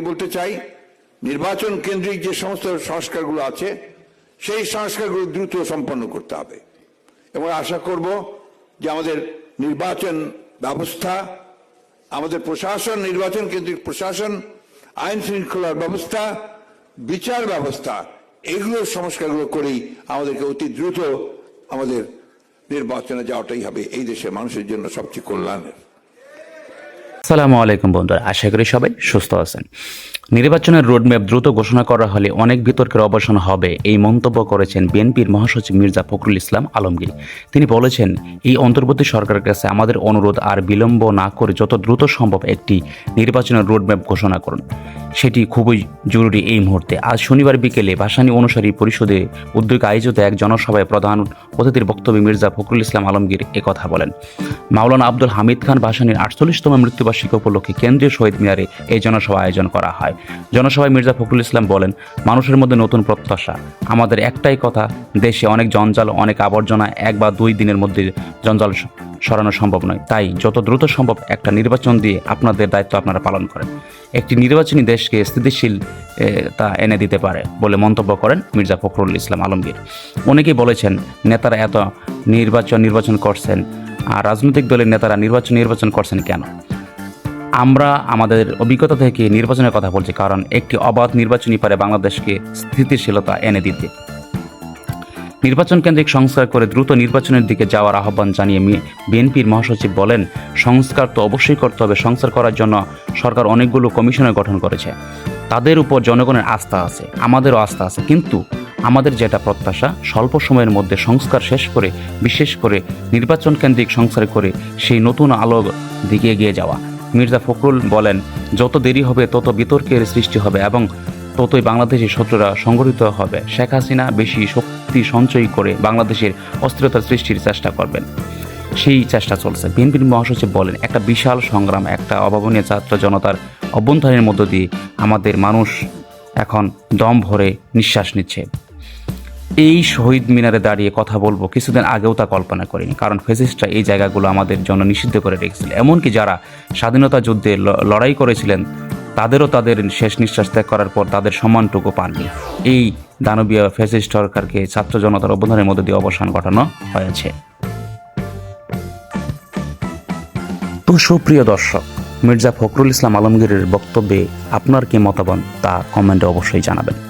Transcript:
বলতে চাই, নির্বাচন কেন্দ্রিক যে সমস্ত সংস্কারগুলো আছে, সেই সংস্কারগুলো দ্রুত সম্পন্ন করতে হবে। এবং আশা করব যে আমাদের নির্বাচন ব্যবস্থা, আমাদের প্রশাসন, নির্বাচন কেন্দ্রিক প্রশাসন, আইন শৃঙ্খলার ব্যবস্থা, বিচার ব্যবস্থা এগুলোর সংস্কারগুলো করেই আমাদেরকে অতি দ্রুত আমাদের নির্বাচনে যাওয়াটাই হবে। এই দেশের মানুষের জন্য সবচেয়ে কল্যাণের। সালামু আলাইকুম বন্ধুরা, আশা করি সবাই সুস্থ আছেন। নির্বাচনের রোডম্যাপ দ্রুত ঘোষণা করা হলে অনেক বিতর্কের অবসান হবে, এই মন্তব্য করেছেন বিএনপির মহাসচিব মির্জা ফখরুল ইসলাম আলমগীর। তিনি বলেছেন, এই অন্তর্বর্তী সরকারের কাছে আমাদের অনুরোধ আর বিলম্ব না করে যত দ্রুত সম্ভব একটি নির্বাচনের রোডম্যাপ ঘোষণা করুন। সেটি খুবই জরুরি এই মুহূর্তে। আজ শনিবার বিকেলে ভাসানী অনুসারী পরিষদে উদ্যোগে আয়োজিত এক জনসভায় প্রধান অতিথির বক্তব্যে মির্জা ফখরুল ইসলাম আলমগীর একথা বলেন। মাওলানা আব্দুল হামিদ খান ভাসানীর আটচল্লিশতম মৃত্যুবার্ষিকী উপলক্ষে কেন্দ্রীয় শহীদ মিনারে এই জনসভা আয়োজন করা হয়। জনসভায় মির্জা ফখরুল ইসলাম বলেন, মানুষের মধ্যে নতুন প্রত্যাশা। আমাদের একটাই কথা, দেশে অনেক জঞ্জাল, অনেক আবর্জনা, এক বা দুই দিনের মধ্যে জঞ্জাল সরানো সম্ভব নয়। তাই যত দ্রুত সম্ভব একটা নির্বাচন দিয়ে আপনাদের দায়িত্ব আপনারা পালন করেন। একটি নির্বাচনী দেশকে স্থিতিশীল তা এনে দিতে পারে বলে মন্তব্য করেন মির্জা ফখরুল ইসলাম আলমগীর। অনেকেই বলেছেন, নেতারা এত নির্বাচন নির্বাচন করছেন, আর রাজনৈতিক দলের নেতারা নির্বাচন নির্বাচন করছেন কেন? আমরা আমাদের অভিজ্ঞতা থেকে নির্বাচনের কথা বলছি, কারণ একটি অবাধ নির্বাচনই পারে বাংলাদেশকে স্থিতিশীলতা এনে দিতে। নির্বাচন কেন্দ্রিক সংস্কার করে দ্রুত নির্বাচনের দিকে যাওয়ার আহ্বান জানিয়ে বিএনপির মহাসচিব বলেন, সংস্কার তো অবশ্যই করতে হবে, সংস্কার করার জন্য সরকার অনেকগুলো কমিশনের গঠন করেছে। তাদের উপর জনগণের আস্থা আছে, আমাদেরও আস্থা আছে, কিন্তু আমাদের যেটা প্রত্যাশা, স্বল্প সময়ের মধ্যে সংস্কার শেষ করে, বিশেষ করে নির্বাচন কেন্দ্রিক সংস্কার করে সেই নতুন আলোর দিকে এগিয়ে যাওয়া। মির্জা ফখরুল বলেন, যত দেরি হবে, তত বিতর্কের সৃষ্টি হবে এবং ততই বাংলাদেশের শত্রুরা সংগঠিত হবে। শেখ হাসিনা বেশি শক্তি সঞ্চয় করে বাংলাদেশের অস্থিরতা সৃষ্টির চেষ্টা করবেন। সেই চেষ্টা চলছে। বিএনপির মহাসচিব বলেন, একটা বিশাল সংগ্রাম, একটা অভাবনীয় ছাত্র জনতার অভ্যন্তরীণের মধ্য দিয়ে আমাদের মানুষ এখন দম ভরে নিঃশ্বাস নিচ্ছে। এই শহীদ মিনারে দাঁড়িয়ে কথা বলব। কিছুদিন আগেও তা কল্পনা করিনি। কারণ ফেসিস্টরা এই জায়গাগুলো আমাদের জন্য নিষিদ্ধ করে রেখেছিল। এমনকি যারা স্বাধীনতা যুদ্ধে লড়াই করেছিলেন, তাদেরও তাদের শেষ নিঃশ্বাস ত্যাগ করার পর তাদের সম্মানটুকু পাননি। এই দানবীয় ফেসিস্ট সরকারকে ছাত্র জনতার অবদানের মধ্যে দিয়ে অবসান ঘটানো হয়েছে। তো সুপ্রিয় দর্শক, মির্জা ফখরুল ইসলাম আলমগীরের বক্তব্যে আপনার কি মতামত তা কমেন্টে অবশ্যই জানাবেন।